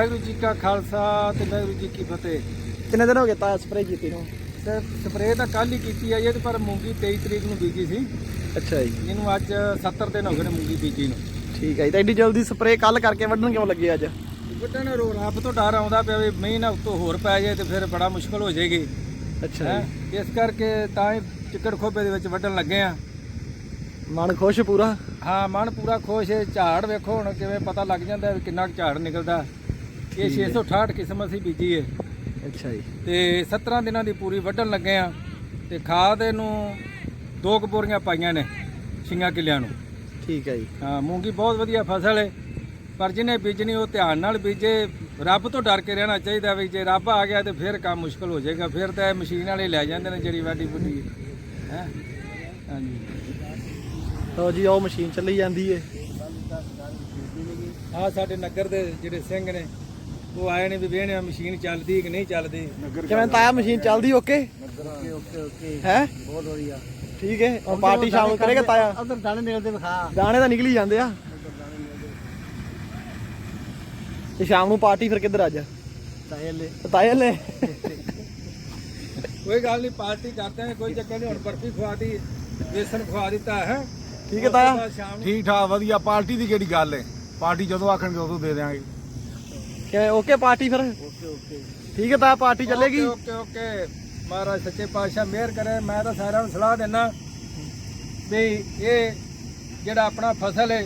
ਵਾਹਿਗੁਰੂ ਜੀ ਕਾ ਖਾਲਸਾ ਤੇ ਵਾਹਿਗੁਰੂ ਜੀ ਕੀ ਫਤਿਹ। ਕਿੰਨੇ ਦਿਨ ਹੋ ਗਏ ਤਾਇਆ ਸਪਰੇਅ ਕੀਤੀ ਨੂੰ? ਤੇ ਸਪਰੇਅ ਤਾਂ ਕੱਲ ਹੀ ਕੀਤੀ ਆ ਇਹ ਤੇ ਪਰ ਮੂੰਗੀ 23 ਤਰੀਕ ਨੂੰ ਬੀਜੀ ਸੀ। ਅੱਛਾ ਜੀ। ਇਹਨੂੰ ਅੱਜ 70 ਦਿਨ ਹੋ ਗਏ ਨੇ ਮੂੰਗੀ ਬੀਜੀ ਨੂੰ। ਠੀਕ ਹੈ ਜੀ ਤਾਂ ਐਡੀ ਜਲਦੀ ਸਪਰੇਅ ਕੱਲ ਕਰਕੇ ਵੱਢਣ ਕਿਉਂ ਲੱਗੇ ਅੱਜ? ਵੱਡਣ ਰੋ ਰੱਬ ਤੋਂ ਡਰ ਆਉਂਦਾ ਪਿਆ ਵੀ ਮੀਂਹ ਨਾ ਉੱਤੋਂ ਹੋਰ ਪੈ ਜਾਏ ਤੇ ਫਿਰ ਬੜਾ ਮੁਸ਼ਕਲ ਹੋ ਜਾਏਗੀ। ਅੱਛਾ ਹੈਂ। ਇਸ ਕਰਕੇ ਤਾਂ ਹੀ ਚਿੱਕੜ ਖੋਬੇ ਦੇ ਵਿੱਚ ਵੱਢਣ ਲੱਗੇ ਆ। ਮਨ ਖੁਸ਼ ਪੂਰਾ? ਹਾਂ ਮਨ ਪੂਰਾ ਖੁਸ਼ ਹੈ ਝਾੜ ਵੇਖੋ ਹੁਣ ਕਿਵੇਂ ਪਤਾ ਲੱਗ ਜਾਂਦਾ ਵੀ ਕਿੰਨਾ ਝਾੜ ਨਿਕਲਦਾ। ਇਹ 668 ਕਿਸਮ ਅਸੀਂ ਬੀਜੀ ਹੈ ਅੱਛਾ ਜੀ। ਤੇ 17 ਦਿਨਾਂ ਦੀ ਪੂਰੀ ਵੱਢਣ ਲੱਗੇ ਆ ਤੇ ਖਾਦ ਇਹਨੂੰ ਦੋ ਕੁ ਬੋਰੀਆਂ ਪਾਈਆਂ ਨੇ ਛੀਆਂ ਕਿੱਲਿਆਂ ਨੂੰ। ਠੀਕ ਹੈ ਜੀ। ਹਾਂ ਮੂੰਗੀ ਬਹੁਤ ਵਧੀਆ ਫਸਲ ਹੈ ਪਰ ਜਿਹਨੇ ਬੀਜਣੀ ਉਹ ਧਿਆਨ ਨਾਲ ਬੀਜੇ। ਰੱਬ ਤੋਂ ਡਰ ਕੇ ਰਹਿਣਾ ਚਾਹੀਦਾ ਵੀ ਜੇ ਰੱਬ ਆ ਗਿਆ ਤੇ ਫਿਰ ਕੰਮ ਮੁਸ਼ਕਲ ਹੋ ਜਾਏਗਾ ਫਿਰ ਤਾਂ ਇਹ ਮਸ਼ੀਨ ਵਾਲੇ ਲੈ ਜਾਂਦੇ ਨੇ ਜਿਹੜੀ ਵਾਢੀ ਬੁੱਢੀ ਹੈ? ਹਾਂਜੀ। ਲਓ ਜੀ ਉਹ ਮਸ਼ੀਨ ਚੱਲੀ ਜਾਂਦੀ ਏ। ਆ ਸਾਡੇ ਨਗਰ ਦੇ ਜਿਹੜੇ ਸਿੰਘ ਨੇ ਉਹ ਆਏ ਨੇ ਵੀ ਵੇਹਣੇ ਮਸ਼ੀਨ ਚੱਲਦੀ ਕਿ ਨਹੀਂ ਚੱਲਦੀ? ਕਿਵੇਂ ਤਾਇਆ ਮਸ਼ੀਨ ਚੱਲਦੀ ਓਕੇ? Okay okay okay. ਹੈ? ਬਹੁਤ ਵਧੀਆ। ਠੀਕ ਹੈ ਹੁਣ ਪਾਰਟੀ ਸ਼ਾਮ ਨੂੰ ਕਰੇਗਾ ਤਾਇਆ? ਉਧਰ ਦਾਣੇ ਨਿਕਲਦੇ ਵਿਖਾ। ਦਾਣੇ ਤਾਂ ਨਿਕਲ ਹੀ ਜਾਂਦੇ ਆ। ਤੇ ਸ਼ਾਮ ਨੂੰ ਪਾਰਟੀ ਫਿਰ ਕਿੱਧਰ ਅੱਜ? ਤਾਇਲੇ ਤਾਇਆ ਲੈ ਕੋਈ ਗੱਲ ਨਹੀਂ ਪਾਰਟੀ ਕਰਦੇ ਨੇ ਕੋਈ ਚੱਕਰ ਨਹੀਂ ਹੁਣ ਬਰਫੀ ਖਵਾ ਦੀ ਵੇਸਣ ਖਵਾ ਦਿੱਤਾ ਹੈ? ਠੀਕ ਹੈ ਤਾਇਆ। ਸ਼ਾਮ ਨੂੰ? ਠੀਕ ਠਾਕ ਵਧੀਆ ਪਾਰਟੀ ਦੀ ਕਿਹੜੀ ਗੱਲ ਹੈ ਪਾਰਟੀ ਜਦੋਂ ਆਖਣਗੇ ਉਦੋਂ ਦੇ ਦੇਵਾਂਗੇ ਕਿਵੇਂ ਓਕੇ ਪਾਰਟੀ ਫਿਰ। ਓਕੇ ਓਕੇ ਠੀਕ ਹੈ ਤਾਇਆ ਪਾਰਟੀ ਚੱਲੇਗੀ। ਓਕੇ ਓਕੇ ਮਹਾਰਾਜ ਸੱਚੇ ਪਾਤਸ਼ਾਹ ਮਿਹਰ ਕਰੇ ਮੈਂ ਤਾਂ ਸਾਰਿਆਂ ਨੂੰ ਸਲਾਹ ਦਿੰਦਾ ਵੀ ਇਹ ਜਿਹੜਾ ਆਪਣਾ ਫਸਲ ਹੈ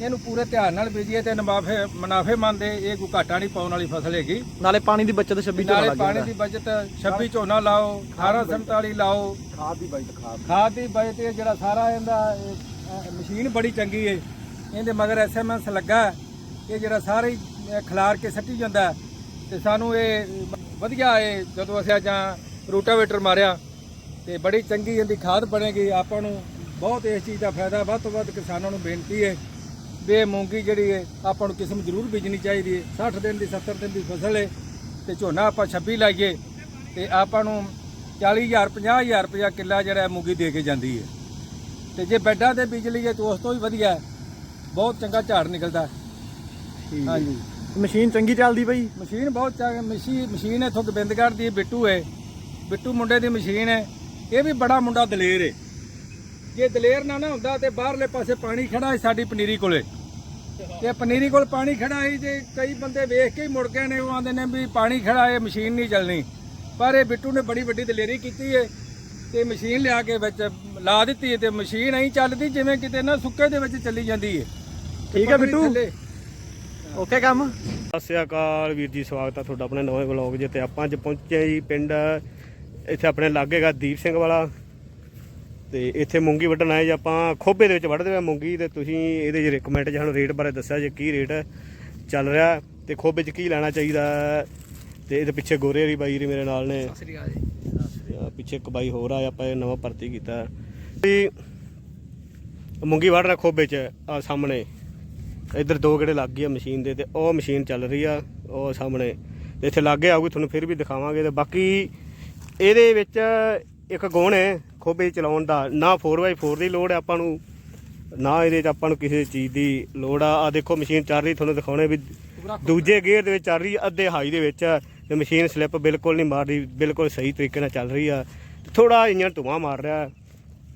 ਇਹਨੂੰ ਪੂਰੇ ਧਿਆਨ ਨਾਲ ਬੀਜੀਏ ਤੇ ਨਫਾਫੇ ਮੁਨਾਫੇ ਮੰਦੇ ਇਹ ਕੋਈ ਘਾਟਾ ਨਹੀਂ ਪਾਉਣ ਵਾਲੀ ਫਸਲ ਹੈਗੀ। ਨਾਲੇ ਪਾਣੀ ਦੀ ਬੱਚਤ 26 ਤੋਂ ਨਾਲੇ ਪਾਣੀ ਦੀ ਬਚਤ 26 ਝੋਨਾ ਲਾਓ 1847 ਲਾਓ। ਖਾਦ ਦੀ ਬਾਈਟ ਖਾਦ। ਖਾਦ ਦੀ ਬਚਤ ਇਹ ਜਿਹੜਾ ਸਾਰਾ ਇਹਦਾ ਮਸ਼ੀਨ ਬੜੀ ਚੰਗੀ ਏ ਇਹਦੇ ਮਗਰ ਐਸਐਮਐਸ ਲੱਗਾ ਹੈ। ਇਹ ਜਿਹੜਾ ਸਾਰੇ ਹੀ, ਖਿਲਾਰ ਕੇ ਸੱਟੀ ਜਾਂਦਾ ਹੈ। ਤੇ ਸਾਨੂੰ ਇਹ ਵਧੀਆ ਏ ਜਦੋਂ ਅਸੀਂ ਜਾਂ ਰੂਟਾਵੇਟਰ ਮਾਰਿਆ ਤੇ ਬੜੀ ਚੰਗੀ ਇਹਦੀ ਖਾਦ ਬਣੇਗੀ ਆਪਾਂ ਨੂੰ ਬਹੁਤ ਇਸ ਚੀਜ਼ ਦਾ ਫਾਇਦਾ ਵੱਧ ਤੋਂ ਵੱਧ ਕਿਸਾਨਾਂ ਨੂੰ ਬੇਨਤੀ ਹੈ ਵੀ ਇਹ ਮੂੰਗੀ ਜਿਹੜੀ ਹੈ ਆਪਾਂ ਨੂੰ ਕਿਸਮ ਜ਼ਰੂਰ ਬੀਜਣੀ ਚਾਹੀਦੀ ਹੈ 60 ਦਿਨ ਦੀ 70 ਦਿਨ ਦੀ ਫਸਲ ਹੈ ਤੇ ਝੋਨਾ ਆਪਾਂ 26 ਲਾਈਏ ਤੇ ਆਪਾਂ ਨੂੰ 40000 50000 ਰੁਪਇਆ ਕਿੱਲਾ ਜਿਹੜਾ ਹੈ ਮੂੰਗੀ ਦੇ ਕੇ ਜਾਂਦੀ ਹੈ ਤੇ ਜੇ ਬੈੱਡਾਂ ਤੇ ਬੀਜ ਲਈਏ ਤਾਂ ਉਸ ਤੋਂ ਵੀ ਵਧੀਆ ਹੈ। ਬਹੁਤ ਚੰਗਾ ਝਾੜ ਨਿਕਲਦਾ ਹੈ। ਹਾਂਜੀ ਮਸ਼ੀਨ ਚੰਗੀ ਚੱਲਦੀ ਬਈ ਮਸ਼ੀਨ ਬਹੁਤ ਚੰਗੀ ਮਸ਼ੀਨ ਮਸ਼ੀਨ ਇਥੋਂ ਗੋਬਿੰਦਗੜ੍ਹ ਦੀ ਬਿੱਟੂ ਹੈ। ਬਿੱਟੂ ਮੁੰਡੇ ਦੀ ਮਸ਼ੀਨ ਹੈ। ਇਹ ਵੀ ਬੜਾ ਮੁੰਡਾ ਦਲੇਰ ਹੈ। ਜੇ ਦਲੇਰ ਨਾ ਨਾ ਹੁੰਦਾ ਤੇ ਬਾਹਰਲੇ ਪਾਸੇ ਪਾਣੀ ਖੜਾ ਹੈ ਸਾਡੀ ਪਨੀਰੀ ਕੋਲੇ। ਤੇ ਪਨੀਰੀ ਕੋਲ ਪਾਣੀ ਖੜਾ ਹੈ ਜੇ ਕਈ ਬੰਦੇ ਵੇਖ ਕੇ ਹੀ ਮੁੜ ਗਏ ਨੇ ਉਹ ਆਂਦੇ ਨੇ ਵੀ ਪਾਣੀ ਖੜਾ ਹੈ ਮਸ਼ੀਨ ਨਹੀਂ ਚੱਲਣੀ। ਪਰ ਇਹ ਬਿੱਟੂ ਨੇ ਬੜੀ ਵੱਡੀ ਦਲੇਰੀ ਕੀਤੀ ਹੈ ਤੇ ਮਸ਼ੀਨ ਲਿਆ ਕੇ ਵਿੱਚ ਲਾ ਦਿੱਤੀ ਤੇ ਮਸ਼ੀਨ ਐਂ ਚੱਲਦੀ ਜਿਵੇਂ ਕਿਤੇ ਨਾ ਸੁੱਕੇ ਦੇ ਵਿੱਚ ਚੱਲੀ ਜਾਂਦੀ ਹੈ। ਠੀਕ ਹੈ ਬਿੱਟੂ। ਓਕੇ ਕੰਮ? ਸਤਿ ਸ਼੍ਰੀ ਅਕਾਲ ਵੀਰ ਜੀ ਸਵਾਗਤ ਹੈ ਤੁਹਾਡਾ ਆਪਣੇ ਨਵੇਂ ਵਲੌਗ 'ਚ ਤੇ ਆਪਾਂ ਅੱਜ ਪਹੁੰਚੇ ਜੀ ਪਿੰਡ ਇੱਥੇ ਆਪਣੇ ਲਾਗੇਗਾ ਦੀਪ ਸਿੰਘ ਵਾਲਾ ਤੇ ਇੱਥੇ ਮੂੰਗੀ ਵੱਢਣ ਆਏ ਜੀ ਆਪਾਂ। ਖੋਬੇ ਦੇ ਵਿੱਚ ਵੱਢਦੇ ਆ ਮੂੰਗੀ ਤੇ ਤੁਸੀਂ ਇਹਦੇ ਜੀ ਰეკਮੈਂਡ ਜਾਂ ਰੇਟ ਬਾਰੇ ਦੱਸਿਆ ਜੇ ਕੀ ਰੇਟ ਚੱਲ ਰਿਹਾ ਤੇ ਖੋਬੇ 'ਚ ਕੀ ਲੈਣਾ ਚਾਹੀਦਾ ਤੇ ਇਹਦੇ ਪਿੱਛੇ ਗੋਰੇ ਵਾਲੀ ਬਾਈ ਜੀ ਮੇਰੇ ਨਾਲ ਨੇ। ਆ ਪਿੱਛੇ ਇੱਕ ਬਾਈ ਹੋਰ ਆ ਆਪਾਂ ਇਹ ਨਵਾਂ ਭਰਤੀ ਕੀਤਾ। ਵੀ ਮੂੰਗੀ ਵੱਢ ਰਿਹਾ ਖੋਬੇ 'ਚ ਆ ਸਾਹਮਣੇ। ਇੱਧਰ ਦੋ ਗੇੜੇ ਲੱਗ ਗਏ ਆ ਮਸ਼ੀਨ ਦੇ ਤੇ ਉਹ ਮਸ਼ੀਨ ਚੱਲ ਰਹੀ ਆ ਉਹ ਸਾਹਮਣੇ। ਇੱਥੇ ਲਾਗੇ ਆਊਗੀ ਤੁਹਾਨੂੰ ਫਿਰ ਵੀ ਦਿਖਾਵਾਂਗੇ ਤੇ ਬਾਕੀ ਇਹਦੇ ਵਿੱਚ ਇੱਕ ਗੁਣ ਹੈ ਖੋਬੇ ਚਲਾਉਣ ਦਾ। ਨਾ 4x4 ਦੀ ਲੋੜ ਹੈ ਆਪਾਂ ਨੂੰ ਨਾ ਇਹਦੇ 'ਚ ਆਪਾਂ ਨੂੰ ਕਿਸੇ ਚੀਜ਼ ਦੀ ਲੋੜ ਆ। ਆ ਦੇਖੋ ਮਸ਼ੀਨ ਚੱਲ ਰਹੀ ਤੁਹਾਨੂੰ ਦਿਖਾਉਣੇ ਵੀ ਦੂਜੇ ਗੇਅਰ ਦੇ ਵਿੱਚ ਚੱਲ ਰਹੀ ਅੱਧੇ ਹਾਈ ਦੇ ਵਿੱਚ। ਤੇ ਮਸ਼ੀਨ ਸਲਿੱਪ ਬਿਲਕੁਲ ਨਹੀਂ ਮਾਰ ਰਹੀ ਬਿਲਕੁਲ ਸਹੀ ਤਰੀਕੇ ਨਾਲ ਚੱਲ ਰਹੀ ਆ। ਥੋੜਾ ਇੰਜਨ ਧੂਆਂ ਮਾਰ ਰਿਹਾ।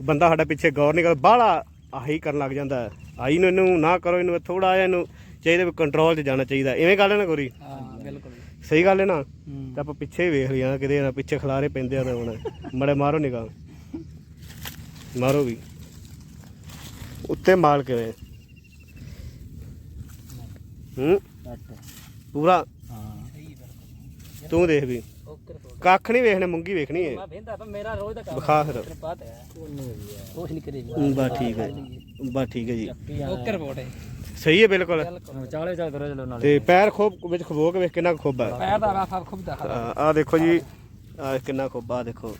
ਬੰਦਾ ਸਾਡਾ ਪਿੱਛੇ ਗੌਰ ਨਹੀਂ ਕਰ ਬਾਹਲਾ ਆਹੀ ਕਰਨ ਲੱਗ ਜਾਂਦਾ ਹੈ। ਆਈ ਨੂੰ ਇਹਨੂੰ ਨਾ ਕਰੋ ਇਹਨੂੰ ਥੋੜਾ ਜਿਹਾ ਇਹਨੂੰ ਚਾਹੀਦਾ ਵੀ ਕੰਟਰੋਲ 'ਚ ਜਾਣਾ ਚਾਹੀਦਾ। ਐਵੇਂ ਗੱਲ ਹੈ ਨਾ ਗੋਰੀ? ਹਾਂ ਬਿਲਕੁਲ। ਸਹੀ ਗੱਲ ਹੈ ਨਾ? ਤਾਂ ਆਪਾਂ ਪਿੱਛੇ ਹੀ ਵੇਖ ਲਿਆ ਕਿਤੇ ਨਾ ਪਿੱਛੇ ਖਲਾਰੇ ਪੈਂਦੇ ਆ ਤਾਂ ਹੁਣ। ਮੜੇ ਮਾਰੋ ਨਿਗਾਹ। ਮਾਰੋ ਵੀ। ਉੱਤੇ ਮਾਲ ਕਿਵੇਂ ਹੂੰ? ਪੂਰਾ। ਤੂੰ ਦੇਖ ਵੀ। ਕੱਖ ਨਹੀਂ ਵੇਖਣੇ ਮੂੰਗੀ ਵੇਖਣੀ ਹੈ ਵੇਂਦਾ ਪਰ ਮੇਰਾ ਰੋਜ਼ ਦਾ ਵਿਖਾ ਫਿਰ। ਪਤਾ ਹੈ। ਕੁਛ ਨਹੀਂ ਕਰੀ ਬਾ ਠੀਕ ਹੈ ਬਸ ਠੀਕ ਹੈ ਜੀ। ਓਕੇ ਰਿਪੋਰਟ ਹੈ ਸਹੀ ਹੈ ਬਿਲਕੁਲ। ਚਾਲੇ ਚਾਲੇ ਕਰੋ ਚਲੋ ਨਾਲ। ਤੇ ਪੈਰ ਖੋਬ ਵਿੱਚ ਕੇ ਵੇਖ ਕਿੰਨਾ ਕੁ ਖੋਬਾ ਹੈ। ਪੈਰ ਦਾ ਰਾਫਾ ਖੁਦ ਦਾ ਆ ਦੇਖੋ ਜੀ। ਆ ਕਿੰਨਾ ਖੋਬਾ ਦੇਖੋ।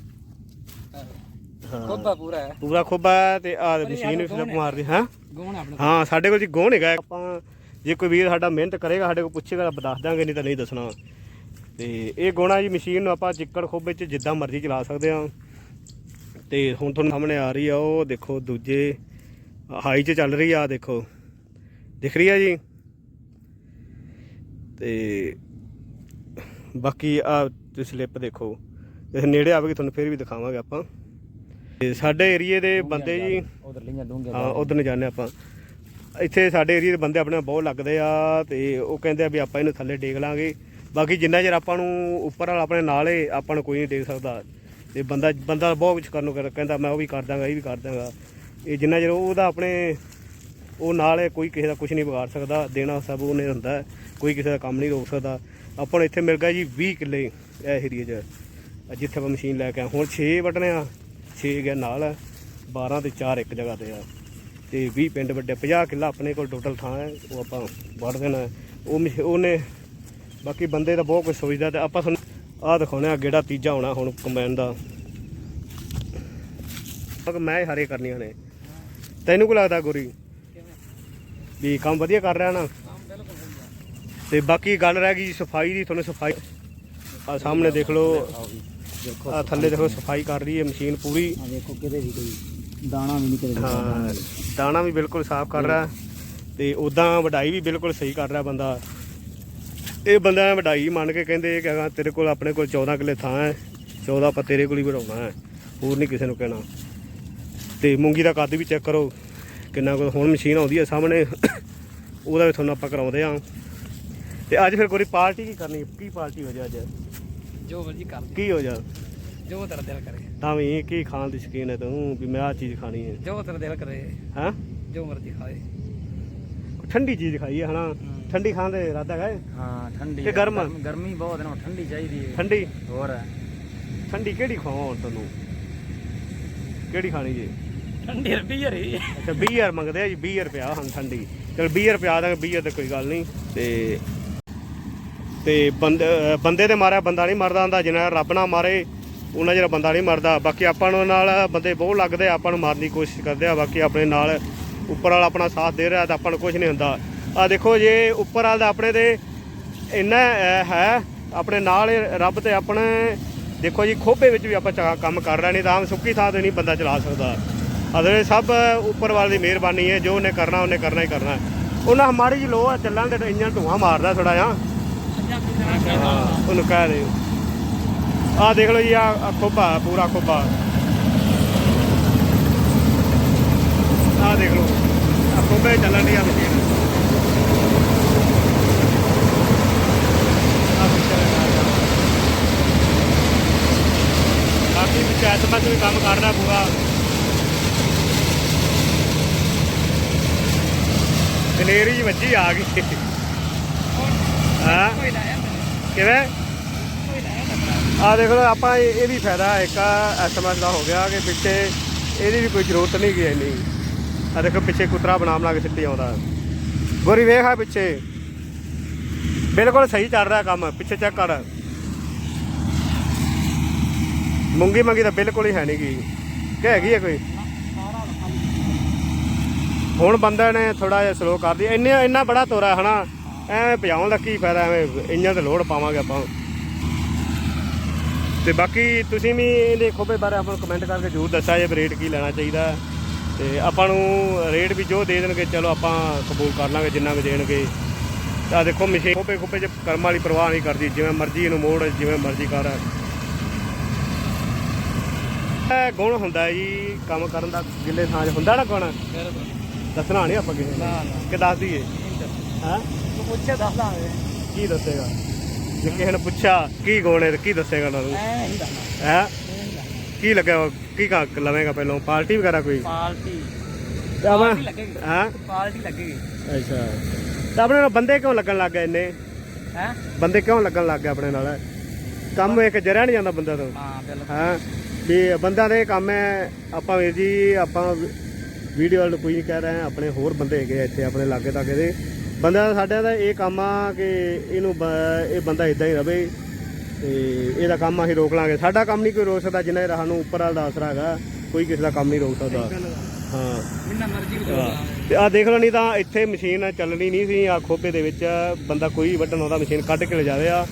ਹਾਂ। ਖੁੱਬਾ ਪੂਰਾ ਹੈ। ਪੂਰਾ ਖੋਬਾ ਹੈ ਤੇ ਆ ਮਸ਼ੀਨ ਵੀ ਫਲਿੱਪ ਮਾਰਦੀ ਹਾਂ? ਗੋਣ ਆਪਣੇ ਹਾਂ ਸਾਡੇ ਕੋਲ ਜੀ ਗੋਣ ਹੈਗਾ। ਆਪਾਂ ਜੇ ਕੋਈ ਵੀਰ ਸਾਡਾ ਮਿਹਨਤ ਕਰੇਗਾ ਸਾਡੇ ਕੋਲ ਪੁੱਛੇਗਾ ਆਪਾਂ ਦੱਸ ਦਾਂਗੇ ਨਹੀਂ ਤਾਂ ਨਹੀਂ ਦੱਸਣਾ। ਤੇ ਇਹ ਗੋਣਾ ਜੀ ਮਸ਼ੀਨ ਨੂੰ ਆਪਾਂ ਚਿੱਕੜ ਖੋਬੇ 'ਚ ਜਿੱਦਾਂ ਮਰਜ਼ੀ ਚਲਾ ਸਕਦੇ ਹਾਂ। ਤੇ ਹੁਣ ਤੁਹਾਨੂੰ ਸਾਹਮਣੇ ਆ ਰਹੀ ਆ ਉਹ ਦੇਖੋ ਦੂਜੇ ਹਾਈ 'ਚ ਚੱਲ ਰਹੀ ਆ ਦੇਖੋ। ਦਿਖ ਰਹੀ ਆ ਜੀ? ਤੇ ਬਾਕੀ ਆ ਤੁਸੀਂ ਸਲਿੱਪ ਦੇਖੋ। ਜੇ ਨੇੜੇ ਆਵੇਗੀ ਤੁਹਾਨੂੰ ਫਿਰ ਵੀ ਦਿਖਾਵਾਂਗੇ ਆਪਾਂ। ਤੇ ਸਾਡੇ ਏਰੀਏ ਦੇ ਬੰਦੇ ਜੀ ਉਧਰ ਲਈਆਂ ਡੂੰਗੇ ਹਾਂ ਉਧਰ ਨੂੰ ਜਾਂਦੇ ਆਪਾਂ। ਇੱਥੇ ਸਾਡੇ ਏਰੀਏ ਦੇ ਬੰਦੇ ਆਪਣੇ ਬਹੁਤ ਲੱਗਦੇ ਆ ਤੇ ਉਹ ਕਹਿੰਦੇ ਆ ਵੀ ਆਪਾਂ ਇਹਨੂੰ ਥੱਲੇ ਡੇਗ ਲਾਂਗੇ। ਬਾਕੀ ਜਿੰਨਾ ਚਿਰ ਆਪਾਂ ਨੂੰ ਉੱਪਰ ਵਾਲਾ ਆਪਣੇ ਨਾਲ ਏ, ਆਪਾਂ ਨੂੰ ਕੋਈ ਨਹੀਂ ਡੇਗ ਸਕਦਾ। ਤੇ ਬੰਦਾ ਬੰਦਾ ਬਹੁਤ ਕੁਝ ਕਰਨ ਨੂੰ ਕਰ- ਕਹਿੰਦਾ, ਮੈਂ ਉਹ ਵੀ ਕਰ ਦਾਂਗਾ ਇਹ ਵੀ ਕਰ ਦਾਂਗਾ ਇਹ ਜਿੰਨਾ ਚਿਰ ਉਹਦਾ ਆਪਣੇ, ਉਹ ਨਾਲ ਏ, ਕੋਈ ਕਿਸੇ ਦਾ ਕੁਝ ਨਹੀਂ ਵਿਗਾੜ ਸਕਦਾ। ਦੇਣਾ ਸਭ ਉਹਨੇ ਹੁੰਦਾ ਹੈ। ਕੋਈ ਕਿਸੇ ਦਾ ਕੰਮ ਨਹੀਂ ਰੋਕ ਸਕਦਾ। ਆਪਾਂ ਨੂੰ ਇੱਥੇ ਮਿਲ ਗਿਆ ਜੀ 20 ਕਿੱਲੇ ਇਹ ਏਰੀਏ 'ਚ, ਜਿੱਥੇ ਆਪਾਂ ਮਸ਼ੀਨ ਲੈ ਕੇ ਆਏ। ਹੁਣ 6 ਵੱਢਣੇ ਆ 6 ਗਿਆ ਨਾਲ ਹੈ 12 ਤੇ 4 ਇੱਕ ਜਗ੍ਹਾ ਤੇ ਆ। ਤੇ 20 ਪਿੰਡ ਵੱਡੇ 50 ਕਿੱਲਾ ਆਪਣੇ ਕੋਲ ਟੋਟਲ ਥਾਂ ਹੈ, ਉਹ ਆਪਾਂ ਵੱਢ ਦੇਣਾ ਹੈ। ਉਹ ਮਸ਼- ਉਹਨੇ ਬਾਕੀ ਬੰਦੇ ਦਾ ਬਹੁਤ ਕੁਝ ਸੋਚਦਾ ਤੇ ਆਪਾਂ ਤੁਹਾਨੂੰ ਆਹ ਦਿਖਾਉਣਾ ਗੇੜਾ ਤੀਜਾ ਹੋਣਾ ਹੁਣ ਕੰਬਾਈਨ ਦਾ। ਕਿਉਂਕਿ ਮੈਂ ਹਰੇ ਕਰਨੀਆਂ ਨੇ। ਤੈਨੂੰ ਕੀ ਲੱਗਦਾ ਗੁਰੀ? ਵੀ ਕੰਮ ਵਧੀਆ ਕਰ ਰਿਹਾ ਨਾ? ਤੇ ਬਾਕੀ ਗੱਲ ਰਹਿ ਗਈ ਸਫ਼ਾਈ ਦੀ ਤੁਹਾਨੂੰ ਸਫ਼ਾਈ ਆ ਸਾਹਮਣੇ ਦੇਖ ਲਓ। ਆ ਥੱਲੇ ਦੇਖੋ ਸਫ਼ਾਈ ਕਰ ਰਹੀ ਹੈ ਮਸ਼ੀਨ ਪੂਰੀ। ਆ ਦੇਖੋ ਕਿਤੇ ਵੀ ਕੋਈ ਦਾਣਾ ਵੀ ਨਹੀਂ ਕਿਤੇ ਹਾਂ ਦਾਣਾ। ਵੀ ਬਿਲਕੁਲ ਸਾਫ਼ ਕਰ ਰਿਹਾ। ਤੇ ਉਦਾਂ ਵਢਾਈ ਵੀ ਬਿਲਕੁਲ ਸਹੀ ਕਰ ਰਿਹਾ ਬੰਦਾ। ਇਹ ਬੰਦਾ ਵਢਾਈ ਮੰਨ ਕੇ ਕਹਿੰਦੇ ਕਿ ਅਗਾਂਹ ਤੇਰੇ ਕੋਲ ਆਪਣੇ ਕੋਲ 14 ਕਿੱਲੇ ਥਾਂ ਹੈ 14 ਆਪਾਂ ਤੇਰੇ ਕੋਲ ਹੀ ਵਢਾਉਣਾ ਹੈ ਹੋਰ ਨਹੀਂ ਕਿਸੇ ਨੂੰ ਕਹਿਣਾ। ਤੇ ਮੂੰਗੀ ਦਾ ਕੱਦ ਵੀ ਚੈੱਕ ਕਰੋ ਕਿੰਨਾ ਕੁ ਹੁਣ ਮਸ਼ੀਨ ਆਉਂਦੀ ਹੈ ਸਾਹਮਣੇ ਉਹਦਾ ਵੀ ਤੁਹਾਨੂੰ ਆਪਾਂ ਕਰਾਉਂਦੇ ਆ। ਤੇ ਅੱਜ ਫਿਰ ਕੋਈ ਪਾਰਟੀ ਕੀ ਕਰਨੀ ਕੀ ਪਾਰਟੀ ਹੋ ਜਾ ਅੱਜ? ਜੋ ਮਰਜ਼ੀ ਕਰ ਕੀ ਹੋ ਜਾ? ਜੋ ਤੇਰਾ ਦਿਲ ਕਰੇ। ਤਾਂ ਵੀ ਕੀ ਖਾਣ ਦੀ ਸ਼ਕੀਨ ਹੈ ਤੂੰ ਵੀ ਮੈਂ ਆਹ ਚੀਜ਼ ਖਾਣੀ ਹੈ ਜੋ ਤੇਰਾ ਦਿਲ ਕਰੇ। ਹੈਂ? ਜੋ ਮਰਜ਼ੀ ਖਾਏ। ਠੰਡੀ ਚੀਜ਼ ਖਾਈ ਹੈ ਹਨਾ। ਠੰਡੀ ਖਾਣ ਦੇ ਇਰਾਦਾ ਹੈ ਹਾਂ ਠੰਡੀ ਕਿ ਗਰਮ? ਗਰਮ- ਗਰਮੀ ਬਹੁਤ ਹੈ ਨਾ ਠੰਡੀ ਚਾਹੀਦੀ ਹੈ। ਠੰਡੀ? ਹੋਰ? ਠੰਡੀ ਕਿਹੜੀ ਖਵਾਵਾਂ ਹੁਣ ਤੈਨੂੰ ਕਿਹੜੀ ਖਾਣੀ ਜੀ? ਠੰਡੀ ਰਬੀ ਹਰੀ ਅੱਛਾ 20000 ਮੰਗਦੇ ਆ ਜੀ 20000 ਰੁਪਿਆ ਹਨ ਠੰਡੀ। ਚਲ 20000 ਰੁਪਿਆ ਦਾਂਗੇ 20000 ਤੇ ਕੋਈ ਗੱਲ ਨਹੀਂ। ਤੇ ਤੇ ਬੰਦੇ ਅਹ ਬੰਦੇ ਦੇ ਮਾਰਿਆ ਬੰਦਾ ਨਹੀਂ ਮਰਦਾ ਹੁੰਦਾ ਜਿੰਨਾ ਰੱਬ ਨਾ ਮਾਰੇ ਉਹਨਾਂ ਜਿਹੜਾ ਬੰਦਾ ਨਹੀਂ ਮਰਦਾ। ਬਾਕੀ ਆਪਾਂ ਨੂੰ ਨਾਲ ਬੰਦੇ ਬਹੁਤ ਲੱਗਦੇ ਆ, ਆਪਾਂ ਨੂੰ ਮਾਰਨ ਦੀ ਕੋਸ਼ਿਸ਼ ਕਰਦੇ ਆ। ਬਾਕੀ ਆਪਣੇ ਨਾਲ ਉੱਪਰ ਵਾਲਾ ਆਪਣਾ ਸਾਥ ਦੇ ਰਿਹਾ ਤਾਂ ਆਪਾਂ ਨੂੰ ਕੁਝ ਨਹੀਂ ਹੁੰਦਾ। ਆ ਦੇਖੋ ਜੇ ਉੱਪਰ ਵਾਲਾ ਦਾ ਆਪਣੇ ਤੇ ਇੰਨਾ ਹੈ, ਆਪਣੇ ਨਾਲ ਰੱਬ ਤੇ ਆਪਣੇ, ਦੇਖੋ ਜੀ ਖੋਬੇ ਵਿੱਚ ਵੀ ਆਪਾਂ ਚੰਗਾ ਕੰਮ ਕਰ ਰਹੇ ਨਹੀਂ ਤਾਂ ਸੁੱਕੀ ਥਾਂ ਤੇ ਨਹੀਂ ਬੰਦਾ ਚਲਾ ਸਕਦਾ। ਅਦਰੇ ਸਭ ਉੱਪਰ ਵਾਲੇ ਦੀ ਮਿਹਰਬਾਨੀ ਹੈ, ਜੋ ਉਹਨੇ ਕਰਨਾ ਉਹਨੇ ਕਰਨਾ ਹੀ ਕਰਨਾ। ਹੈ। ਉਹਨਾਂ ਮਾੜੀ ਜੀ ਲੋ ਆ ਚੱਲਣ ਦੇ ਇੰਜਨ ਧੂਆਂ ਮਾਰਦਾ ਥੋੜਾ ਜਿਹਾ। ਉਹਨੂੰ ਕਹਿ ਦੇ ਆਹ ਦੇਖ ਲਓ ਜੀ ਆ ਖੋਬਾ ਪੂਰਾ ਖੋਬਾ ਆਹ ਦੇਖ ਲਓ। ਆ ਖੋਬੇ ਚੱਲਣ ਦੀ ਆ ਮਸ਼ੀਨ ਆਹ ਪਿੱਛੇ ਲਗਾ ਦਿੱਤਾ। ਮੈਂ ਵੀ ਕੰਮ ਕਰ ਰਿਹਾ ਪੂਰਾ। ਦਲੇਰੀ ਜੀ ਵੱਜੀ ਆ ਗਈ। ਹਾਂ। ਕਿਵੇਂ? ਆ ਦੇਖ ਲਓ ਆਪਾਂ ਇਹ ਵੀ ਫਾਇਦਾ ਹੈ, ਇੱਕ ਐਸਐਮਐਸ ਦਾ ਹੋ ਗਿਆ ਕਿ ਪਿੱਛੇ ਇਹਦੀ ਵੀ ਕੋਈ ਜ਼ਰੂਰਤ ਨਹੀਂ ਗਈ ਇੰਨੀ। ਆ ਦੇਖੋ ਪਿੱਛੇ ਕੁਤਰਾ ਬਣਾ ਬਣਾ ਕੇ ਸਿੱਟੀ ਆਉਂਦਾ। ਗੋਰੀ ਵੇਖ ਆ ਪਿੱਛੇ। ਬਿਲਕੁਲ ਸਹੀ ਚੱਲ ਰਿਹਾ ਕੰਮ। ਪਿੱਛੇ ਚੈੱਕ ਕਰ। ਮੂੰਗੀ ਮੰਗੀ ਤਾਂ ਬਿਲਕੁਲ ਹੀ ਹੈ ਨਹੀਂ ਗਈ ਕਿ ਹੈਗੀ ਹੈ ਕੋਈ? ਹੁਣ ਬੰਦੇ ਨੇ ਥੋੜਾ ਜਿਹਾ ਸਲੋ ਕਰ ਦਿਆ ਇੰਨੇ ਇੰਨਾ ਬੜਾ ਤੋਰਾ ਹਨਾ ਐਵੇਂ ਭਜਾਉਣ ਦਾ ਕੀ ਫਾਇਦਾ, ਐਵੇਂ ਇੰਨਾ ਤੇ ਲੋਡ ਪਾਵਾਂਗੇ ਆਪਾਂ। ਤੇ ਬਾਕੀ ਤੁਸੀਂ ਵੀ ਇਹਦੇ ਖੋਬੇ ਬਾਰੇ ਆਪਾਂ ਨੂੰ ਕਮੈਂਟ ਕਰਕੇ ਜ਼ਰੂਰ ਦੱਸਿਆ ਜੇ ਰੇਟ ਕੀ ਲੈਣਾ ਚਾਹੀਦਾ। ਹੈ। ਤੇ ਆਪਾਂ ਨੂੰ ਰੇਟ ਵੀ ਜੋ ਦੇ ਦੇਣਗੇ, ਚਲੋ ਆਪਾਂ ਕਬੂਲ ਕਰ ਲਾਂਗੇ ਜਿੰਨਾ ਵੀ ਦੇਣਗੇ। ਤਾਂ ਦੇਖੋ, ਮਸ਼ੀਨ ਖੋਪੇ ਖੋਬੇ ਚ ਕਰਮ ਵਾਲੀ ਪਰਵਾਹ ਨਹੀਂ ਕਰਦੀ। ਜਿਵੇਂ ਮਰਜ਼ੀ ਇਹਨੂੰ ਮੋੜ, ਜਿਵੇਂ ਮਰਜ਼ੀ ਕਰ। ਇਹ ਗੁਣ ਹੁੰਦਾ ਹੈ ਜੀ? ਕੰਮ ਕਰਨ ਦਾ ਗਿੱਲੇ ਥਾਂ 'ਚ ਹੁੰਦਾ ਨਾ ਗੁਣ ਦੱਸਣਾ ਨਹੀਂ ਆਪਾਂ ਕਿਸੇ ਨਾ, ਕਿ ਦੱਸ ਦਈਏ? ਹਾਂ? ਤੂੰ ਪੁੱਛੇ ਦੱਸ ਦਾਂਗੇ। ਕੀ ਦੱਸੇਗਾ? ਜੇ ਕਿਸੇ ਨੇ ਪੁੱਛਿਆ ਕੀ ਗੁਣ ਹੈ ਤੇ ਕੀ ਦੱਸੇਗਾ ਉਹਨਾਂ ਨੂੰ? ਐ ਨਹੀਂ ਦੱਸਣਾ। ਹੈ? ਕੀ ਲੱਗਿਆ ਕੀ ਕਾ ਲਵੇਂਗਾ ਪਹਿਲਾਂ? ਪਾਰਟੀ ਵਗੈਰਾ ਕੋਈ? ਪਾਲਟੀ ਤੇ ਆਪਾਂ ਪਾਰਟੀ ਲੱਗੇਗੀ। ਹਾਂ? ਅੱਛਾ। ਤਾਂ ਆਪਣੇ ਨਾਲ ਬੰਦੇ ਕਿਉਂ ਲੱਗਣ ਲੱਗ ਗਏ ਇੰਨੇ? ਹੈ? ਬੰਦੇ ਕਿਉਂ ਲੱਗਣ ਲੱਗ ਗਏ ਆਪਣੇ ਨਾਲ? ਕੰਮ ਇੱਕ ਜਰਿਆ ਨਹੀਂ ਜਾਂਦਾ ਬੰਦਾ ਤੋਂ। ਹਾਂ ਬਿਲਕੁਲ। ਹਾਂ? ਵੀ ਬੰਦਾ ਦੇ ਕੰਮ ਹੈ। ਆਪਾਂ ਵੀਰ ਜੀ ਆਪਾਂ ਵੀਡੀਓ ਵਾਲ ਕੋਈ ਨਹੀਂ ਕਹਿ ਰਹੇ ਆਪਣੇ ਹੋਰ ਬੰਦੇ ਹੈਗੇ ਇੱਥੇ ਆਪਣੇ ਲਾਗੇ ਤਾਗੇ ਦੇ। ਬੰਦਾ ਸਾਡਿਆਂ ਦਾ ਇਹ ਕੰਮ ਆ ਕਿ ਇਹਨੂੰ ਇਹ ਬੰਦਾ ਇਦਾਂ ਹੀ ਰਵੇ ਤੇ ਇਹਦਾ ਕੰਮ ਅਸੀਂ ਰੋਕ ਲਾਂਗੇ। ਸਾਡਾ ਕੰਮ ਨਹੀਂ ਕੋਈ ਰੋਕ ਸਕਦਾ ਜਿੰਨਾ ਇਹ ਸਾਨੂੰ ਉੱਪਰ ਵਾਲਾ ਆਸਰਾ ਹੈਗਾ ਕੋਈ ਕਿਸੇ ਦਾ ਕੰਮ ਨਹੀਂ ਰੋਕ ਸਕਦਾ। ਹਾਂ। ਜਿੰਨਾ ਮਰਜ਼ੀ ਤੇ ਆ ਦੇਖ ਲਓ ਨਹੀਂ ਤਾਂ ਇੱਥੇ ਮਸ਼ੀਨ ਚੱਲਣੀ ਨਹੀਂ ਸੀ ਆ ਖੋਪੇ ਦੇ ਵਿੱਚ ਬੰਦਾ ਕੋਈ ਵੱਢਣ ਆਉਂਦਾ ਮਸ਼ੀਨ ਕੱਢ ਕੇ ਲਿਜਾਵੇ ਆ।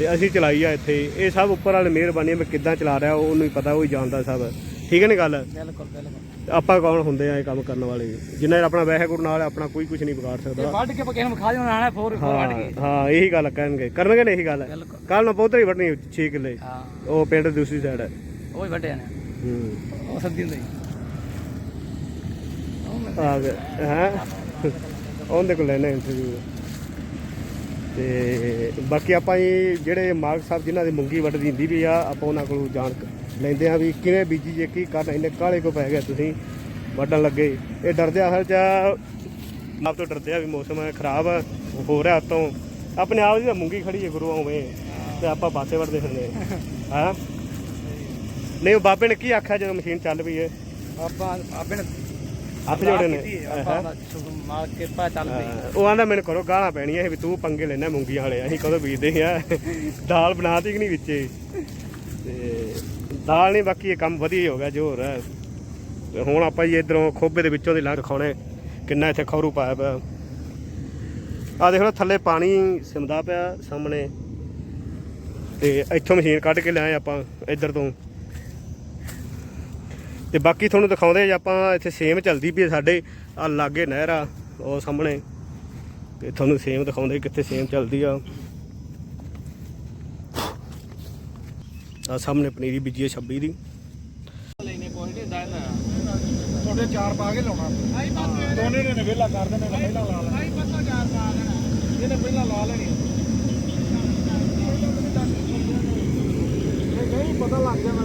ਤੇ ਅਸੀਂ ਚਲਾਈ ਆ ਇੱਥੇ। ਇਹ ਸਭ ਉੱਪਰ ਵਾਲੇ ਮਿਹਰਬਾਨੀ ਮੈਂ ਕਿੱਦਾਂ ਚਲਾ ਰਿਹਾ ਉਹਨੂੰ ਹੀ ਪਤਾ ਉਹ ਹੀ ਜਾਣਦਾ ਸਭ। ਠੀਕ ਹੈ ਨੀ ਗੱਲ? ਬਿਲਕੁਲ ਬਿਲਕੁਲ। ਆਪਾਂ ਕੌਣ ਹੁੰਦੇ ਆ ਇਹ ਕੰਮ ਕਰਨ ਵਾਲੇ? ਜਿੰਨਾ ਚਿਰ ਆਪਣਾ ਵਾਹਿਗੁਰੂ ਨਾਲ ਆਪਣਾ ਕੋਈ ਕੁਝ ਨਹੀਂ ਵਿਗਾੜ ਸਕਦਾ। ਵੱਢ ਕੇ ਪਕੇ ਨੂੰ ਖਾ ਜਾਣਾ ਆਣਾ ਫੋਰ ਫੋਰ ਵੱਢ ਕੇ। ਹਾਂ ਇਹੀ ਗੱਲ ਕਹਿਣਗੇ। ਕਰਨਗੇ ਨੇ ਇਹੀ ਗੱਲ। ਕੱਲ ਨੂੰ ਪੌਧਰੀ ਵੱਢਣੀ 6 ਕਿੱਲੇ। ਹਾਂ। ਉਹ ਪਿੰਡ ਦੂਸਰੀ ਸਾਈਡ ਹੈ। ਉਹ ਹੀ ਵੱਢਿਆ ਨੇ। ਹੂੰ। ਉਹ ਸੱਦੀ ਹੁੰਦੀ। ਆ ਗਿਆ ਹੈ? ਉਹਦੇ ਕੋਲ ਲੈਣਾ ਇੰਟਰਵਿਊ ਤੇ ਬਾਕੀ ਆਪਾਂ ਇਹ ਜਿਹੜੇ ਮਾਲਕ ਸਾਹਿਬ ਜਿਨ੍ਹਾਂ ਦੀ ਮੁੰਗੀ ਵੱਢ ਦਿੰਦੀ ਵੀ ਆ ਆਪਾਂ ਉਹਨਾਂ ਕੋਲੋਂ ਜਾਣ ਲੈਂਦੇ ਆ ਵੀ ਕਿਵੇਂ ਬੀਜੀ ਜੇ ਕੀ ਕਰਨ ਇੰਨੇ ਕਾਲੇ ਕੋ ਪੈ ਗਿਆ ਤੁਸੀਂ ਵੱਢਣ ਲੱਗੇ। ਇਹ ਡਰਦੇ ਆ ਹਲ ਚ ਆਪ ਤੋਂ ਡਰਦੇ ਆ ਵੀ ਮੌਸਮ ਖਰਾਬ ਆ, ਹੋ ਰਿਹਾ ਉਤੋਂ ਆਪਣੇ ਆਪ ਦੀ ਤਾਂ ਮੁੰਗੀ ਖੜੀ ਹੈ ਗੁਰੂ ਆਵੇਂ ਤੇ ਆਪਾਂ ਪਾਸੇ ਵੱਢਦੇ ਫਿਰਦੇ ਹਾਂ। ਨਹੀਂ ਉਹ ਬਾਬੇ ਨੇ ਕੀ ਆਖਿਆ ਜਦੋਂ ਮਸ਼ੀਨ ਚੱਲ ਪਈ ਹੈ ਆਪਾਂ ਆਪੇ ਨੇ ਹੱਥ ਜੋੜੇ ਨੇ। ਮਾਲ ਕਿਰਪਾ ਚੱਲ ਪਈ। ਉਹ ਆਂਦਾ ਮੈਨੂੰ ਕਰੋ ਗਾਲਾਂ ਪੈਣੀਆਂ ਇਹ ਵੀ ਤੂੰ ਪੰਗੇ ਲੈਣਾ ਮੂੰਗੀਆਂ ਵਾਲੇ ਅਸੀਂ ਕਦੋਂ ਬੀਜਦੇ ਆ। ਦਾਲ ਬਣਾਤੀ ਕਿ ਨਹੀਂ ਵਿੱਚੇ? ਤੇ ਦਾਲ ਨਹੀਂ ਬਾਕੀ ਇਹ ਕੰਮ ਵਧੀਆ ਹੀ ਹੋ ਗਿਆ ਜੋ ਹੋ। ਰਿਹਾ ਤੇ ਹੁਣ ਆਪਾਂ ਜੀ ਇਧਰੋਂ ਖੋਬੇ ਦੇ ਵਿੱਚੋਂ ਦੀ ਲੰਘ ਖਾਣੇ ਕਿੰਨਾ ਇੱਥੇ ਖੌਰੂ ਪਾਇਆ ਪਿਆ। ਆ ਦੇਖ ਲਓ ਥੱਲੇ ਪਾਣੀ ਸਿਮਦਾ ਪਿਆ ਸਾਹਮਣੇ। ਤੇ ਇੱਥੋਂ ਮਸ਼ੀਨ ਕੱਢ ਕੇ ਲਿਆਏ ਆਪਾਂ ਇੱਧਰ ਤੋਂ। ਤੇ ਬਾਕੀ ਤੁਹਾਨੂੰ ਦਿਖਾਉਂਦੇ ਜੀ ਆਪਾਂ ਇੱਥੇ ਸੇਮ ਚੱਲਦੀ ਪਈ ਸਾਡੇ ਆ ਲਾਗੇ ਨਹਿਰ ਆ, ਉਹ ਸਾਹਮਣੇ। ਤੇ ਤੁਹਾਨੂੰ ਸੇਮ ਦਿਖਾਉਂਦੇ ਕਿੱਥੇ ਸੇਮ ਚੱਲਦੀ ਆ। ਆ ਸਾਹਮਣੇ ਪਨੀਰੀ ਬੀਜੀ ਹੈ 26 ਦੀ। ਤੁਹਾਡੇ ਚਾਰ ਪਾ ਕੇ ਲਾਉਣਾ। ਦੋਨੇ ਨੇ ਵੇਲਾ ਕਰ ਦੇਣੇ ਪਹਿਲਾਂ ਲਾ ਲੈਣਾ। ਇਹਨੇ ਪਹਿਲਾਂ ਲਾ ਲੈਣੀ ਨਹੀਂ ਪਤਾ ਲੱਗ ਜਾਣਾ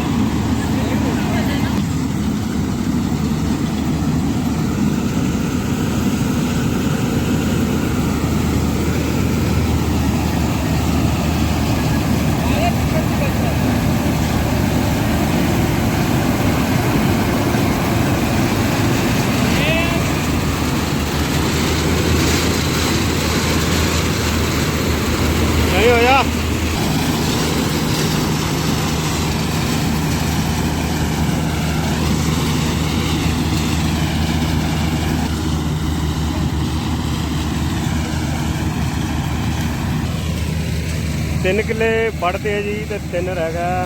ਤਿੰਨ ਕਿੱਲੇ ਵੱਢਦੇ ਆ ਜੀ ਤੇ ਤਿੰਨ ਰਹਿ ਗਿਆ।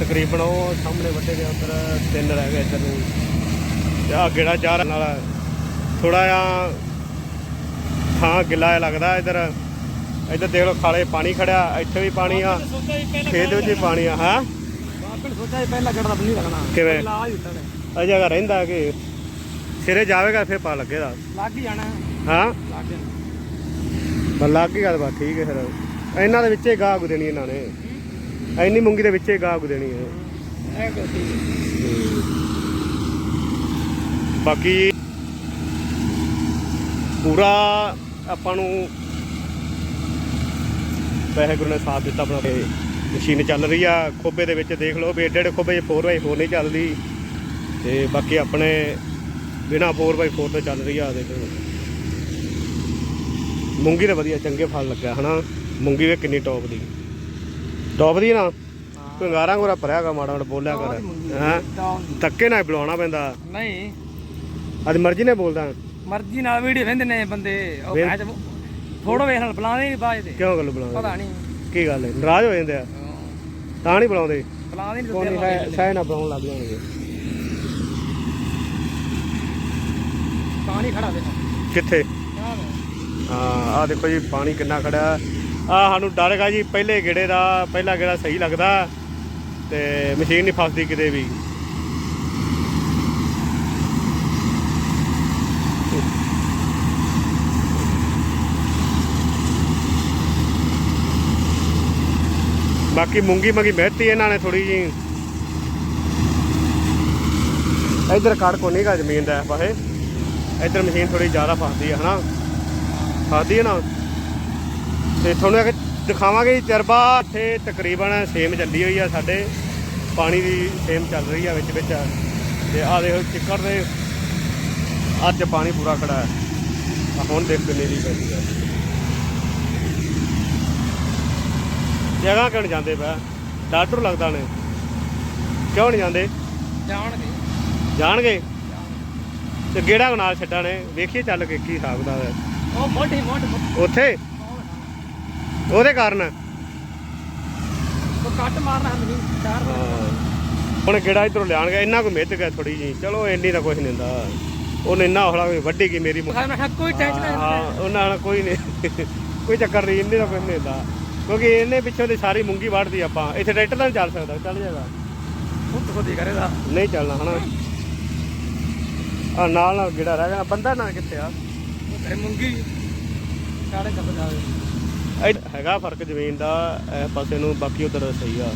ਤਕਰੀਬਨ ਉਹ ਸਾਹਮਣੇ ਵੱਡੇ ਦੇ ਉੱਧਰ ਤਿੰਨ ਰਹਿ ਗਏ ਇੱਧਰ ਨੂੰ। ਤੇ ਆ ਗੇੜਾ ਚਾਰ ਨਾਲ ਥੋੜਾ ਜਿਹਾ ਥਾਂ ਗਿੱਲਾ ਲੱਗਦਾ ਇੱਧਰ। ਇੱਧਰ ਦੇਖ ਲਓ ਖਾਲੇ ਪਾਣੀ ਖੜਿਆ ਇੱਥੇ ਵੀ ਪਾਣੀ ਆ। ਖੇਤ ਵਿੱਚ ਵੀ ਪਾਣੀ ਆ ਹਾਂ? ਨੇ ਸੋਚਿਆ ਪਹਿਲਾਂ ਗੜਦਾ ਨਹੀਂ ਲੱਗਣਾ। ਕਿਵੇਂ? ਅਜੇ ਜਗ੍ਹਾ ਰਹਿੰਦਾ ਕਿ ਸਿਰੇ ਜਾਵੇਗਾ ਫਿਰ ਪਾ ਲੱਗੇਗਾ। ਲੱਗ ਹੀ ਜਾਣਾ। ਹਾਂ? ਲੱਗ ਜਾਣਾ। ਬਸ ਲੱਗ ਗੱਲ ਬਾ ਠੀਕ ਹੈ ਫਿਰ। ਇਹਨਾਂ ਦੇ ਵਿੱਚੇ ਗਾਹ ਗੁ ਦੇਣੀ ਇਹਨਾਂ ਨੇ। ਇੰਨੀ ਮੂੰਗੀ ਦੇ ਵਿੱਚੇ ਗਾਹ ਗੁ ਦੇਣੀ ਹੈ। ਇਹ ਕੋਈ ਬਾਕੀ ਪੂਰਾ ਆਪਾਂ ਨੂੰ ਵਾਹਿਗੁਰੂ ਨੇ ਸਾਥ ਦਿੱਤਾ ਆਪਣਾ। ਮਸ਼ੀਨ ਚੱਲ ਰਹੀ ਆ, ਖੋਬੇ ਦੇ ਵਿੱਚ ਦੇਖ ਲਓ ਵੀ ਏਡੇ ਏਡੇ ਖੋਬੇ 4x4 ਨਹੀਂ ਚੱਲਦੀ। ਤੇ ਬਾਕੀ ਆਪਣੇ ਬਿਨਾ 4x4 ਤੋਂ ਚੱਲ ਰਹੀ ਆ, ਦੇਖੋ। ਮੂੰਗੀ ਤੇ ਵਧੀਆ ਚੰਗੇ ਫਲ ਲੱਗਾ ਹਨਾ? ਮੂੰਗੀ ਵੇ ਕਿੰਨੀ ਟੌਪ ਦੀ। ਟੌਪ ਦੀ ਨਾ? ਕੰਗਾਰਾਂ ਕੋਰਾ ਭਰਿਆਗਾ ਮਾੜਾ ਮਾੜਾ ਬੋਲਿਆ ਕਰ। ਹਾਂ? ਧੱਕੇ ਨਾਲ ਬੁਲਾਉਣਾ ਪੈਂਦਾ। ਨਹੀਂ। ਅੱਜ ਮਰਜ਼ੀ ਨਾਲ ਬੋਲਦਾ। ਮਰਜ਼ੀ ਨਾਲ ਵੀਡੀਓ ਵੇਂਦੇ ਨੇ ਬੰਦੇ। ਉਹ ਮੈਚ ਫੋਟੋ ਵੇਖ ਨਾਲ ਬੁਲਾਉਂਦੇ ਨਹੀਂ ਦੇ ਕਿਉਂ ਗੱਲ ਬੁਲਾਉਂਦੇ? ਪਤਾ ਨਹੀਂ ਕੀ ਗੱਲ ਹੈ? ਨਾਰਾਜ਼ ਹੋ ਜਾਂਦੇ ਆ। ਤਾਂ ਨਹੀਂ ਬੁਲਾਉਂਦੇ? ਬੁਲਾਉਂਦੇ ਨਹੀਂ ਸਾਇ ਨਾ ਬੁਲਾਉਣ ਲੱਗ ਜਾਣਗੇ। ਪਾਣੀ ਖੜਾ ਦੇਖੋ। ਕਿੱਥੇ। ਹਾਂ ਆ ਦੇਖੋ ਜੀ ਪਾਣੀ ਕਿੰਨਾ ਖੜਾ ਆ ਸਾਨੂੰ ਡਰ ਹੈਗਾ ਜੀ, ਪਹਿਲੇ ਗੇੜੇ ਦਾ, ਪਹਿਲਾ ਗੇੜਾ ਸਹੀ ਲੱਗਦਾ ਤੇ ਮਸ਼ੀਨ ਨਹੀਂ ਫਸਦੀ ਕਿਤੇ ਵੀ। ਬਾਕੀ ਮੂੰਗੀ ਮਗੀ ਮਿਹਨਤੀ ਇਹਨਾਂ ਨੇ ਥੋੜੀ ਜੀ ਇਧਰ ਕੜ ਕੋ ਨਹੀਂਗਾ ਜ਼ਮੀਨ ਦਾ ਪਾਸੇ। ਇਧਰ ਮਸ਼ੀਨ ਥੋੜੀ ਜ਼ਿਆਦਾ ਫਸਦੀ ਹੈ, ਹਨਾ? ਫਸਦੀ ਹੈ ਨਾ? ਤੇ ਤੁਹਾਨੂੰ ਇੱਕ ਦਿਖਾਵਾਂਗੇ ਜੀ ਤਜਰਬਾ ਇੱਥੇ ਤਕਰੀਬਨ ਸੇਮ ਚੱਲੀ ਹੋਈ ਆ ਸਾਡੇ ਪਾਣੀ ਦੀ ਸੇਮ ਚੱਲ ਰਹੀ ਆ ਵਿੱਚ ਵਿੱਚ। ਤੇ ਆ ਦੇਖੋ ਚਿੱਕੜ ਦੇ ਅੱਜ ਪਾਣੀ ਪੂਰਾ ਖੜਾ ਹੈ। ਆ ਹੁਣ ਦੇਖ ਕਿੰਨੀ ਦੀ ਪੈਂਦੀ ਆ। ਜਗ੍ਹਾ ਕਿਉਂ ਜਾਂਦੇ ਬੈ ਡਾਕਟਰ ਲੱਗਦਾ ਨੇ। ਕਿਉਂ ਨਹੀਂ ਜਾਂਦੇ? ਜਾਣਗੇ। ਜਾਣਗੇ? ਤੇ ਗੇੜਾ ਨਾਲ ਛੱਡਾਂ ਨੇ। ਵੇਖੀਏ ਚੱਲ ਕੇ ਕੀ ਹਿਸਾਬ ਦਾ ਹੈ। ਉਹ ਮੋਢੀ ਮੋਢ। ਉੱਥੇ? ਉਹਦੇ ਕਾਰਨ। ਉਹ ਕੱਟ ਮਾਰਨਾ ਹਮ ਨਹੀਂ ਚਾਰ ਹੁਣ ਗੇੜਾ ਇਧਰੋਂ ਲਿਆਣਗੇ ਇੰਨਾ ਕੁ ਮਿੱਧ ਗਿਆ ਥੋੜੀ ਜੀ ਚਲੋ ਇੰਨੀ ਤਾਂ ਕੁਝ ਨਹੀਂ ਹੁੰਦਾ। ਉਹਨੇ ਇੰਨਾ ਹੌਲਾ ਵੱਡੀ ਕੀ ਮੇਰੀ ਕੋਈ ਟੈਨਸ਼ਨ ਨਹੀਂ। ਹਾਂ ਉਹਨਾਂ ਨਾਲ ਕੋਈ ਨਹੀਂ। ਕੋਈ ਚੱਕਰ ਨਹੀਂ ਇੰਨੇ ਦਾ ਕੁਝ ਨਹੀਂ ਹੁੰਦਾ। ਕਿਉਂਕਿ ਇਹਨੇ ਪਿੱਛੋਂ ਦੀ ਸਾਰੀ ਮੂੰਗੀ ਵੱਢਦੀ ਆਪਾਂ। ਇੱਥੇ ਟਰੈਕਟਰ ਤਾਂ ਚੱਲ ਸਕਦਾ ਚੱਲ ਜਾਏਗਾ। ਖੁਦ ਖੁਦ ਹੀ ਕਰੇਗਾ। ਨਹੀਂ ਚੱਲਣਾ ਹਨਾ? ਆ ਨਾਲ ਨਾਲ ਗੇੜਾ ਰਹਿ ਗਿਆ। ਬੰਦਾ ਨਾ ਕਿੱਥੇ ਆ? ਤੇ ਮੁੰਗੀ ਕਾੜੇ ਕੱਪ ਜਾਵੇ ਇਹ ਹੈਗਾ ਫ਼ਰਕ ਜ਼ਮੀਨ ਦਾ ਇਸ ਪਾਸੇ ਨੂੰ ਬਾਕੀ ਉਧਰ ਸਹੀ ਆ।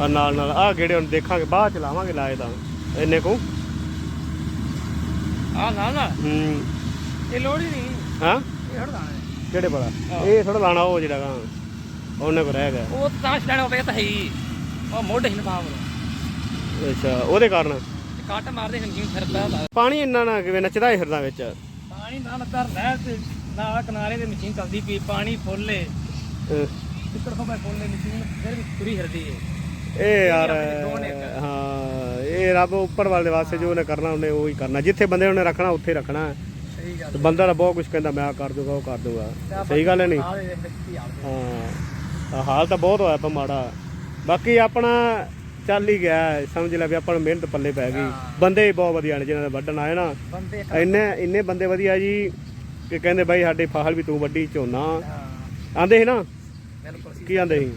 ਆ ਨਾਲ ਨਾਲ ਆ ਗੇੜੇ ਹੁਣ ਦੇਖਾਂਗੇ ਬਾਅਦ ਚ ਲਾਵਾਂਗੇ ਲਾਏ ਤਾਂ। ਇੰਨੇ ਕੋ? ਆ ਨਾ ਨਾ ਹੂੰ। ਇਹ ਲੋੜ ਹੀ ਨਹੀਂ। ਹਾਂ? ਇਹ ਹੜਦਾ ਕਿਹੜੇ ਬੜਾ ਇਹ ਥੋੜਾ ਲਾਣਾ ਉਹ ਜਿਹੜਾ ਗਾ ਉਹਨੇ ਕੋ ਰਹਿ ਗਿਆ। ਉਹ ਤਾਂ ਛੜਾਣਾ ਹੋਵੇ ਤਾਂ ਹੈ ਹੀ। ਉਹ ਮੋਢੇ ਹੀ ਨਪਾਵ ਅੱਛਾ ਉਹਦੇ ਕਾਰਨ? ਕੱਟ ਮਾਰਦੇ ਹੰਜੀਨ ਫਿਰਦਾ ਪਾਣੀ ਇੰਨਾ ਨਾ ਕਿਵੇਂ ਨੱਚਦਾ ਫਿਰਦਾ ਵਿੱਚ? ਪਾਣੀ ਨਾਲ ਕਰ ਲੈ ਤੇ ਨਾਲ ਕਿਨਾਰੇ ਤੇ ਮਸ਼ੀਨ ਚੱਲਦੀ ਪਈ ਪਾਣੀ ਫੁੱਲੇ ਅਹ ਕਿੱਕਰ ਖੋਬੇ ਫੁੱਲੇ ਮਸ਼ੀਨ ਫਿਰ ਵੀ ਤੁਰੀ ਫਿਰਦੀ ਇਹ ਯਾਰ। ਹਾਂ ਇਹ ਰੱਬ ਉੱਪਰ ਵਾਲੇ ਵਾਸਤੇ ਜੋ ਉਹਨੇ ਕਰਨਾ ਉਹਨੇ ਉਹ ਹੀ ਕਰਨਾ। ਜਿੱਥੇ ਬੰਦੇ ਉਹਨੇ ਰੱਖਣਾ ਉੱਥੇ ਰੱਖਣਾ ਸਹੀ ਗੱਲ ਤੇ ਬੰਦਾ ਤਾਂ ਬਹੁਤ ਕੁਝ ਕਹਿੰਦਾ ਮੈਂ ਕਰ ਦੂੰਗਾ ਉਹ ਕਰ ਦੂੰਗਾ। ਸਹੀ ਗੱਲ ਹੈ ਨਹੀਂ? ਹਾਂ ਹਾਲ ਤਾਂ ਬਹੁਤ ਹੋਇਆ ਪਾ ਮਾੜਾ। ਬਾਕੀ ਆਪਣਾ ਚੱਲ ਹੀ ਗਿਆ ਸਮਝ ਲੈ ਵੀ ਆਪਾਂ ਨੂੰ ਮਿਹਨਤ ਪੱਲੇ ਪੈ ਗਈ। ਬੰਦੇ ਬਹੁਤ ਵਧੀਆ ਨੇ ਜਿਨ੍ਹਾਂ ਦੇ ਵੱਢਣ ਆਏ ਨਾ। ਇੰਨੇ ਇੰਨੇ ਬੰਦੇ ਵਧੀਆ ਜੀ। ਕਿ ਕਹਿੰਦੇ ਬਾਈ ਸਾਡੇ ਫਸਲ ਵੀ ਤੂੰ ਵੱਡੀ ਝੋਨਾ। ਹਾਂ। ਆਂਦੇ ਸੀ ਨਾ? ਬਿਲਕੁਲ ਸੀ। ਕੀ ਆਂਦੇ ਸੀ?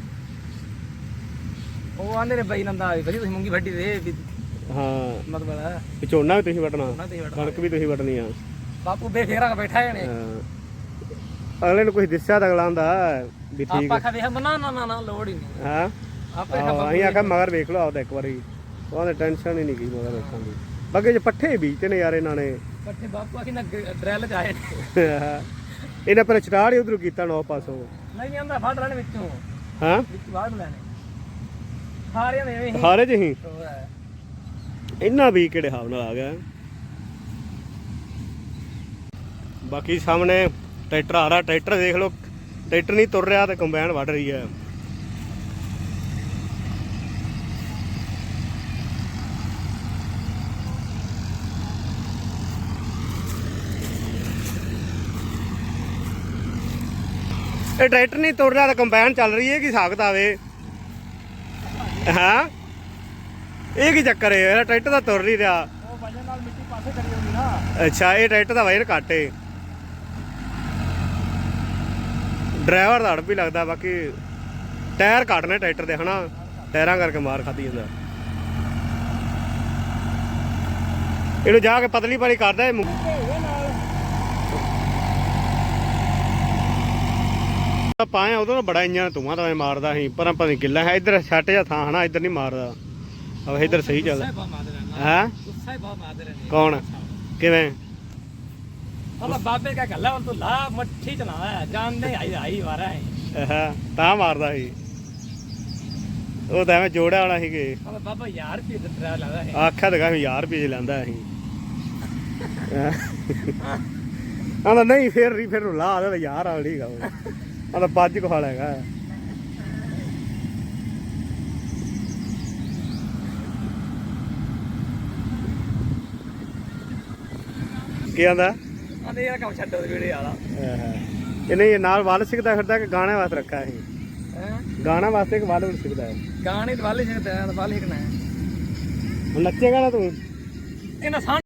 ਉਹ ਆਂਦੇ ਨੇ ਬਈ ਨੰਦਾ ਵੀ ਤੁਸੀਂ ਮੂੰਗੀ ਵੱਡੀ ਦੇ ਹਾਂ। ਮਤਲਬ ਹੈ। ਵੀ ਝੋਨਾ ਵੀ ਤੁਸੀਂ ਵੱਡਾ ਕਣਕ ਵੀ ਤੁਸੀਂ ਵੱਢਣੀ ਆ। ਬਾਪੂ ਬੇਫੇਰਾ ਬੈਠਾ ਹੈ ਨੇ। ਹਾਂ। ਅਗਲੇ ਨੂੰ ਕੁਝ ਦਿਸਿਆ ਤਾਂ ਅਗਲਾ ਆਂਦਾ ਵੀ ਠੀਕ ਆਪਾਂ ਕਹਦੇ ਹਮ ਨਾ ਨਾ ਨਾ ਨਾ ਲੋੜ ਹੀ ਨਹੀਂ। ਹਾਂ। ਆਪੇ ਆਹੋ, ਅਸੀਂ ਆਖਿਆ ਮਗਰ ਵੇਖ ਲਓ ਆਪਦਾ ਇੱਕ ਵਾਰੀ। ਉਹਨੇ ਟੈਨਸ਼ਨ ਹੀ ਨਹੀਂ ਕੀ ਮਗਰ ਵੇਖਣ ਦੀ ਬਾਕੀ ਜੇ ਪੱਠੇ ਬੀਜਤੇ ਨੇ ਯਾਰ ਇਹਨਾਂ ਨੇ। ਪੱਠੇ ਬਾਪੂ ਆਖੀ ਨਾ ਡਰੈਲ ਚ ਆਏ ਨੇ। ਇਹਨਾਂ ਪਰ ਚਟਾੜ ਹੀ ਉਧਰ ਕੀਤਾ ਨੌ ਪਾਸੋਂ। ਨਹੀਂ ਆਂਦਾ ਫੜ ਲੈਣ ਵਿੱਚੋਂ। ਹਾਂ? ਵਿੱਚ ਬਾਹਰ ਲੈਣੇ। ਸਾਰਿਆਂ ਦੇ ਐਵੇਂ ਹੀ। ਹਾਰੇ ਚ ਹੀ? ਉਹ ਹੈ। ਇੰਨਾ ਵੀ ਕਿਹੜੇ ਹਾਲ ਨਾਲ ਆ ਗਿਆ। ਬਾਕੀ ਸਾਹਮਣੇ ਟਰੈਕਟਰ ਆ ਰਿਹਾ। ਟਰੈਕਟਰ ਦੇਖ ਲਓ। ਟਰੈਕਟਰ ਨਹੀਂ ਤੁਰ ਰਿਹਾ ਤੇ ਕੰਬਾਈਨ ਵੱਢ ਰਹੀ ਹੈ। ਇਹ ਟਰੈਕਟਰ ਨਹੀਂ ਤੁਰ ਰਿਹਾ ਤੇ ਕੰਬਾਈਨ ਚੱਲ ਰਹੀ ਹੈ ਕੀ ਸਾਖਤ ਆਵੇ? ਹਾਂ? ਇਹ ਕੀ ਚੱਕਰ ਹੈ? ਇਹ ਟਰੈਕਟਰ ਤਾਂ ਤੁਰ ਨਹੀਂ ਰਿਹਾ। ਉਹ ਵਜਨ ਨਾਲ ਮਿੱਟੀ ਪਾਸੇ ਕਰੀ ਹੁੰਦੀ ਨਾ। ਅੱਛਾ ਇਹ ਟਰੈਕਟਰ ਦਾ ਵਜਨ ਘੱਟ ਡਰਾਈਵਰ ਦਾ ਅੜ ਵੀ ਲੱਗਦਾ ਬਾਕੀ ਟਾਇਰ ਘੱਟ ਨੇ ਟਰੈਕਟਰ ਦੇ ਹਨਾ? ਟਾਇਰਾਂ ਕਰਕੇ ਮਾਰ ਖਾਦੀ ਜਾਂਦਾ। ਇਹਨੂੰ ਜਾ ਕੇ ਪਤਲੀ ਪਾਲੀ ਕਰਦਾ ਇਹ ਪਾਇਆ ਉਦੋਂ ਤਾਂ ਬੜਾ ਇੰਜਣ ਧੂਆਂ ਤਾਂ ਮਾਰਦਾ ਸੀ ਪਰ ਆਪਾਂ ਗਿੱਲਾ ਹੈ ਇੱਧਰ ਛੱਟ ਜਾ ਥਾਂ ਹਨਾ ਇੱਧਰ ਨਹੀਂ ਮਾਰਦਾ। अब ਇੱਧਰ ਸਹੀ ਗੁੱਸਾ ਹੀ ਕੌਣ? ਕਿਵੇਂ? ਹਲਾ ਬਾਬੇ ਕਾ ਗੱਲਾਂ ਹੁਣ ਤੂੰ ਲਾ ਮੱਠੀ ਚਲਾ ਜਾਣਦੇ ਆਈ ਆਈ ਵਾਰਾ ਹੈ ਹਾਂ ਤਾਂ ਮਾਰਦਾ ਸੀ। ਉਹ ਤਾਂ ਐਵੇਂ ਜੋੜਿਆ ਵਾਲਾ ਸੀਗੇ। ਹਲਾ ਬਾਬਾ ਯਾਰ ਵੀ ਡਰਾ ਲੱਗਦਾ ਹੈ ਆਖਿਆ ਤਾਂ ਵੀ ਯਾਰ ਰੁਪਏ ਲੈਂਦਾ ਸੀ। ਆਂਦਾ ਨਹੀਂ ਫੇਰ ਨਹੀਂ ਫਿਰ ਲਾ ਦੇ ਯਾਰ ਆ ਠੀਕ ਆ ਆਂਦਾ ਪੱਜ ਕੋ ਹੈਗਾ। ਕੀ ਆਂਦਾ? ਆਂਦੇ ਯਾਰ ਕੰਮ ਛੱਡੋ ਵੀਡੀਓ ਵਾਲਾ। ਇਹ ਨਹੀਂ ਇਹ ਨਾਲ ਵੱਲ ਸਿੱਖਦਾ ਫਿਰਦਾ ਕਿ ਗਾਣੇ ਵਾਸਤੇ ਰੱਖਾ ਸੀ ਹੈ? ਗਾਣਾ ਵਾਸਤੇ ਕਿ ਵੱਲ ਵੀ ਸਿੱਖਦਾ ਹੈ ਗਾਣੇ ਦੇ ਵਾਲੇ ਸਿੱਖਦਾ ਹੈ ਵਾਲੇ ਸਿੱਖਣਾ ਹੈ। ਹੁਣ ਨੱਚੇਗਾ ਨਾ ਤੂੰ? ਇਹਨਾਂ ਸਾਂ